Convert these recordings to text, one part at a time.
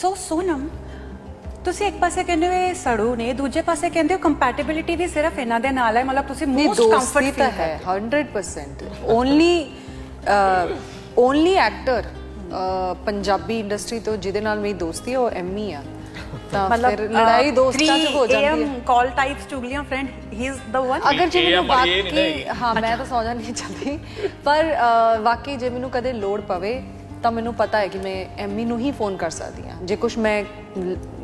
ਸੋ ਸੋਨਮ ਤੁਸੀਂ ਇੱਕ ਪਾਸੇ ਕਹਿੰਦੇ ਹੋ ਇਹ ਸੜੂ ਨੇ ਦੂਜੇ ਪਾਸੇ ਕਹਿੰਦੇ ਹੋ ਕੰਪੈਟੀਬਿਲਿਟੀ ਵੀ ਸਿਰਫ ਇਹਨਾਂ ਦੇ ਨਾਲ ਹੈ ਮਤਲਬ ਤੁਸੀਂ ਮੋਸਟ ਕੰਫਰਟ ਤਾਂ ਫੀਲ ਹੈ 100% only only actor Punjabi industry ਤੋਂ ਜਿਹਦੇ ਨਾਲ ਮੇਰੀ ਦੋਸਤੀ ਹੈ ਉਹ ਐਮੀ ਆ। ਤਾਂ ਫਿਰ ਲੜਾਈ ਦੋਸਤਾਂ 'ਚ ਹੋ ਜਾਂਦੀ ਹੈ। ਕਾਲ ਟਾਈਪਸ ਚੁਗਲੀਆਂ friend he is the one ਅਗਰ ਜੇ ਮੈਨੂੰ ਹੈਗੀ। ਹਾਂ ਮੈਂ ਤਾਂ ਸੌ ਜਾਂਦੀ ਚਾਹਦੀ ਪਰ ਵਾਕਈ ਜੇ ਮੈਨੂੰ ਕਦੇ ਲੋੜ ਪਵੇ ਤਾਂ ਮੈਨੂੰ ਪਤਾ ਹੈ ਕਿ ਮੈਂ ਐਮੀ ਨੂੰ ਹੀ ਫੋਨ ਕਰ ਸਕਦੀ ਹਾਂ। ਜੇ ਕੁਝ ਮੈਂ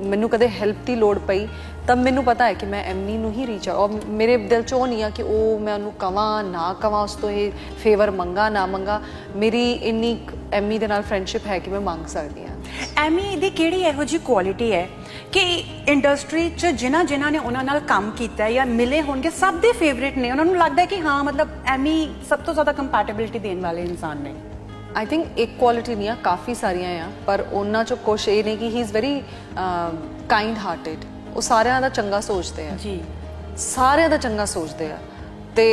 ਮੈਨੂੰ ਕਦੇ ਹੈਲਪ ਦੀ ਲੋੜ ਪਈ, ਤਾਂ ਮੈਨੂੰ ਪਤਾ ਹੈ ਕਿ ਮੈਂ ਐਮੀ ਨੂੰ ਹੀ ਰੀਚ ਆ। ਔਰ ਮੇਰੇ ਦਿਲ 'ਚ ਉਹ ਨਹੀਂ ਆ ਕਿ ਉਹ ਮੈਂ ਉਹਨੂੰ ਕਵਾਂ, ਨਾ ਕਵਾਂ, ਉਸ ਤੋਂ ਇਹ ਫੇਵਰ ਮੰਗਾ, ਨਾ ਮੰਗਾ। ਮੇਰੀ ਇੰਨੀ ਐਮੀ ਦੇ ਨਾਲ ਫਰੈਂਡਸ਼ਿਪ ਹੈ ਕਿ ਮੈਂ ਮੰਗ ਸਕਦੀ ਹਾਂ। ਐਮੀ ਦੀ ਕਿਹੜੀ ਇਹੋ ਜੀ ਕੁਆਲਿਟੀ ਹੈ ਕਿ ਇੰਡਸਟਰੀ 'ਚ ਜਿਨ੍ਹਾਂ ਜਿਨ੍ਹਾਂ ਨੇ ਉਹਨਾਂ ਨਾਲ ਕੰਮ ਕੀਤਾ ਜਾਂ ਮਿਲੇ ਹੋਣਗੇ, ਸਭ ਦੇ ਫੇਵਰਿਟ ਨੇ। ਉਹਨਾਂ ਨੂੰ ਲੱਗਦਾ ਕਿ ਹਾਂ, ਮਤਲਬ ਐਮੀ ਸਭ ਤੋਂ ਜ਼ਿਆਦਾ ਕੰਪੈਟੀਬਿਲਿਟੀ ਦੇਣ ਵਾਲੇ ਇਨਸਾਨ ਨੇ। ਆਈ ਥਿੰਕ ਇੱਕ ਕੁਆਲਿਟੀ ਨਹੀਂ ਆ ਕਾਫੀ ਸਾਰੀਆਂ ਆ ਪਰ ਉਹਨਾਂ ਚੋਂ ਕੁਛ ਇਹ ਨੇ ਕਿ he is very kind hearted ਉਹ ਸਾਰਿਆਂ ਦਾ ਚੰਗਾ ਸੋਚਦੇ ਆ ਜੀ ਸਾਰਿਆਂ ਦਾ ਚੰਗਾ ਸੋਚਦੇ ਆ ਤੇ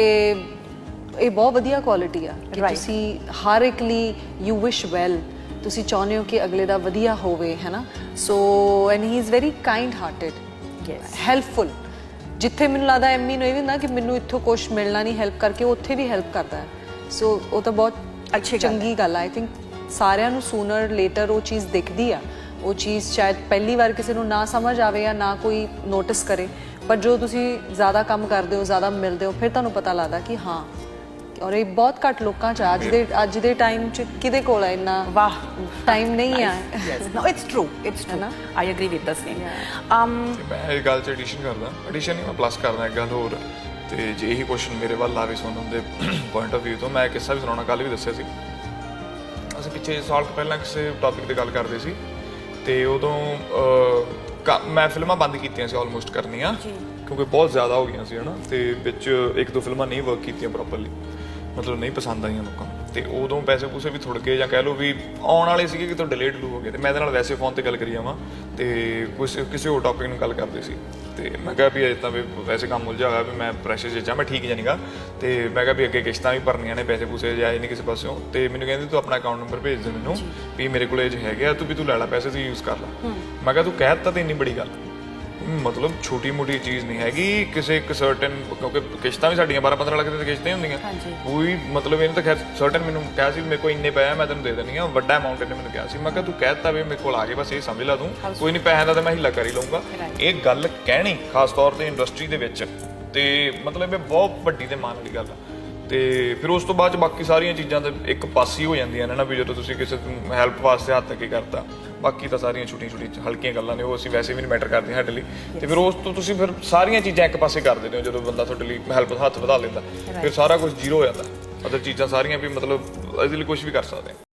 ਇਹ ਬਹੁਤ ਵਧੀਆ ਕੁਆਲਿਟੀ ਆ ਕਿ. ਤੁਸੀਂ ਹਰ ਇੱਕ ਲਈ ਯੂ ਵਿਸ਼ ਵੈਲ ਤੁਸੀਂ ਚਾਹੁੰਦੇ ਹੋ ਕਿ ਅਗਲੇ ਦਾ ਵਧੀਆ ਹੋਵੇ ਹੈਨਾ so and he is very kind hearted yes helpful ਜਿੱਥੇ ਮੈਨੂੰ ਲੱਗਦਾ ਐਮੀ ਨੂੰ ਇਹ ਵੀ ਹੁੰਦਾ ਕਿ ਮੈਨੂੰ ਇੱਥੋਂ ਕੁਝ ਮਿਲਣਾ ਨਹੀਂ ਹੈਲਪ ਕਰਕੇ ਉਹ ਉੱਥੇ ਵੀ ਹੈਲਪ ਕਰਦਾ ਹੈ ਸੋ ਉਹ ਤਾਂ ਬਹੁਤ ਅੱਛੀ। ਚੰਗੀ ਗੱਲ ਆਈ ਥਿੰਕ ਸਾਰਿਆਂ ਨੂੰ ਸੂਨਰ ਲੇਟਰ ਉਹ ਚੀਜ਼ ਦਿਖਦੀ ਆ। ਉਹ ਚੀਜ਼ ਸ਼ਾਇਦ ਪਹਿਲੀ ਵਾਰ ਕਿਸੇ ਨੂੰ ਨਾ ਸਮਝ ਆਵੇ ਜਾਂ ਨਾ ਕੋਈ ਨੋਟਿਸ ਕਰੇ। ਪਰ ਜੋ ਤੁਸੀਂ ਜ਼ਿਆਦਾ ਕੰਮ ਕਰਦੇ ਹੋ ਜ਼ਿਆਦਾ ਮਿਲਦੇ ਹੋ ਫਿਰ ਤੁਹਾਨੂੰ ਪਤਾ ਲੱਗਦਾ ਕਿ ਹਾਂ ਔਰ ਇਹ ਬਹੁਤ ਘੱਟ ਲੋਕਾਂ ਚ। ਅੱਜ ਦੇ ਅੱਜ ਦੇ ਟਾਈਮ ਚ ਕਿਹਦੇ ਕੋਲ ਹੈ ਇੰਨਾ ਵਾਹ। ਟਾਈਮ ਨਹੀਂ ਆ? Yes no it's true it's true I agree with the same um ਤੇ ਮੈਂ ਇਹ ਗੱਲ 'ਚ ਐਡੀਸ਼ਨ ਕਰਦਾ। ਐਡੀਸ਼ਨ ਨਹੀਂ ਮੈਂ ਪਲੱਸ ਕਰਦਾ ਇੱਕ ਗੱਲ ਹੋਰ। ਤੇ ਜੇ ਇਹੀ ਕੁਐਸਚਨ ਮੇਰੇ ਵੱਲ ਆਵੇ ਸੋਨਮ ਦੇ ਪੁਆਇੰਟ ਆਫ View ਤੋਂ ਮੈਂ ਕਿੱਸਾ ਵੀ ਸੁਣਾਉਣਾ ਕੱਲ ਵੀ ਦੱਸਿਆ ਸੀ। ਅਸੀਂ ਪਿੱਛੇ ਸਾਲ ਕੁ ਪਹਿਲਾਂ ਕਿਸੇ ਟੌਪਿਕ ਤੇ ਗੱਲ ਕਰਦੇ ਸੀ ਤੇ ਉਦੋਂ ਅਹ, ਕ- ਮੈਂ ਫਿਲਮਾਂ ਬੰਦ ਕੀਤੀਆਂ ਸੀ ਆਲਮੋਸਟ ਕਰਨੀਆਂ ਕਿਉਂਕਿ ਬਹੁਤ ਜ਼ਿਆਦਾ ਹੋ ਗਈਆਂ ਸੀ ਹਨਾ? ਤੇ ਵਿੱਚ ਇੱਕ ਦੋ ਫਿਲਮਾਂ ਨਹੀਂ ਵਰਕ ਕੀਤੀਆਂ ਪ੍ਰੋਪਰਲੀ ਮਤਲਬ ਨਹੀਂ ਪਸੰਦ ਆਈਆਂ ਲੋਕਾਂ ਨੂੰ। ਤੇ ਉਦੋਂ ਪੈਸੇ ਪੂਸੇ ਵੀ ਥੁੜ ਗਏ ਜਾਂ ਕਹਿ ਲਓ ਵੀ ਆਉਣ ਵਾਲੇ ਸੀਗੇ ਕਿ ਤੋਂ ਡਿਲੇ ਡਲੂ ਹੋ ਗਏ ਤੇ ਮੈਂ ਇਹਦੇ ਨਾਲ ਵੈਸੇ ਫੋਨ ਤੇ ਗੱਲ ਕਰੀ ਜਾਵਾਂ ਤੇ ਕੁਛ ਕਿਸੇ ਹੋਰ ਟੌਪਿਕ ਨੂੰ ਗੱਲ ਕਰਦੇ ਸੀ ਤੇ ਮੈਂ ਕਿਹਾ ਵੀ ਅਜੇ ਤਾਂ ਵੀ ਵੈਸੇ ਕੰਮ ਉਲਝਿਆ ਹੋਇਆ ਵੀ ਮੈਂ ਪ੍ਰੈਸ਼ਰ 'ਚ ਜਾ ਮੈਂ ਠੀਕ ਜਾਨੀਗਾ ਤੇ ਮੈਂ ਕਿਹਾ ਵੀ ਅੱਗੇ ਕਿਸ਼ਤਾਂ ਵੀ ਭਰਨੀਆਂ ਨੇ ਪੈਸੇ ਪੂਸੇ ਜਾਏ ਨਹੀਂ ਕਿਸੇ ਪਾਸਿਓਂ ਤੇ ਮੈਨੂੰ ਕਹਿੰਦੀ ਤੂੰ ਆਪਣਾ ਅਕਾਊਂਟ ਨੰਬਰ ਭੇਜ ਦੇ ਮੈਨੂੰ ਵੀ ਮੇਰੇ ਕੋਲ ਇਹ ਹੈਗੇ ਆ ਤੂੰ ਵੀ ਤੂੰ ਲੈ ਲੈ ਪੈਸੇ ਤੂੰ ਯੂਜ਼ ਕਰ ਲੈ। ਮੈਂ ਕਿਹਾ ਤੂੰ ਕਹਿ ਦਿੱਤਾ ਤੇ ਇੰਨੀ ਬੜੀ ਗੱਲ। ਮਤਲਬ ਛੋਟੀ ਮੋਟੀ ਚੀਜ਼ ਨਹੀਂ ਹੈਗੀ। ਕਿਸੇ ਇੱਕ ਸਰਟਨ ਕਿਉਂਕਿ ਕਿਸ਼ਤਾਂ ਵੀ ਸਾਡੀਆਂ 12 15 ਲੱਖ ਦੀਆਂ ਤਾਂ ਕਿਸ਼ਤਾਂ ਹੀ ਹੁੰਦੀਆਂ। ਹਾਂਜੀ। ਕੋਈ ਮਤਲਬ ਇਹਨੇ ਤਾਂ ਖੈਰ ਸਰਟਨ ਮੈਨੂੰ ਕਿਹਾ ਸੀ ਵੀ ਮੇਰੇ ਕੋਲ ਇੰਨੇ ਪਏ ਆ ਮੈਂ ਤੈਨੂੰ ਦੇ ਦੇਣੀ ਆ। ਵੱਡਾ ਅਮਾਉਂਟ ਇਹਨੇ ਮੈਨੂੰ ਕਿਹਾ ਸੀ। ਮੈਂ ਕਿਹਾ ਤੂੰ ਕਹਿ ਦਿੱਤਾ ਵੀ ਮੇਰੇ ਕੋਲ ਆ ਗਏ ਬਸ ਇਹ ਸਮਝ ਲਾ ਤੂੰ। ਕੋਈ ਨਹੀਂ ਪੈਸਿਆਂ ਦਾ ਤਾਂ ਮੈਂ ਹਿੱਲਾ ਕਰ ਹੀ ਲਊਂਗਾ। ਇਹ ਗੱਲ ਕਹਿਣੀ ਖਾਸ ਤੌਰ ਤੇ ਇੰਡਸਟਰੀ ਦੇ ਵਿੱਚ। ਤੇ ਮਤਲਬ ਇਹ ਬਹੁਤ ਵੱਡੀ ਤੇ ਮਾਣ ਵਾਲੀ ਗੱਲ ਆ। ਤੇ ਫਿਰ ਉਸ ਤੋਂ ਬਾਅਦ ਚ ਬਾਕੀ ਸਾਰੀਆਂ ਚੀਜ਼ਾਂ ਤੇ ਇੱਕ ਪਾਸੀ ਹੋ ਜਾਂਦੀਆਂ ਨੇ ਨਾ ਵੀ ਜਦੋਂ ਤੁਸੀਂ ਕਿਸੇ ਨੂੰ ਹੈਲਪ ਵਾਸਤੇ ਹੱਥ ਅੱਗੇ ਕਰਤਾ ਬਾਕੀ ਤਾਂ ਸਾਰੀਆਂ ਛੋਟੀਆਂ ਛੋਟੀਆਂ ਹਲਕੀਆਂ ਗੱਲਾਂ ਨੇ ਉਹ ਅਸੀਂ ਵੈਸੇ ਵੀ ਨਹੀਂ ਮੈਟਰ ਕਰਦੀਆਂ ਸਾਡੇ ਲਈ। ਤੇ ਫਿਰ ਉਸ ਤੋਂ ਤੁਸੀਂ ਫਿਰ ਸਾਰੀਆਂ ਚੀਜ਼ਾਂ ਇੱਕ ਪਾਸੇ ਕਰ ਦਿੰਦੇ ਹੋ ਜਦੋਂ ਬੰਦਾ ਤੁਹਾਡੇ ਲਈ ਹੈਲਪ ਹੱਥ ਵਧਾ ਲੈਂਦਾ ਫਿਰ ਸਾਰਾ ਕੁਝ ਜ਼ੀਰੋ ਹੋ ਜਾਂਦਾ। ਅਦਰ ਚੀਜ਼ਾਂ ਸਾਰੀਆਂ ਵੀ ਮਤਲਬ ਇਹਦੇ ਲਈ ਕੁਝ ਵੀ ਕਰ ਸਕਦੇ ਹਾਂ।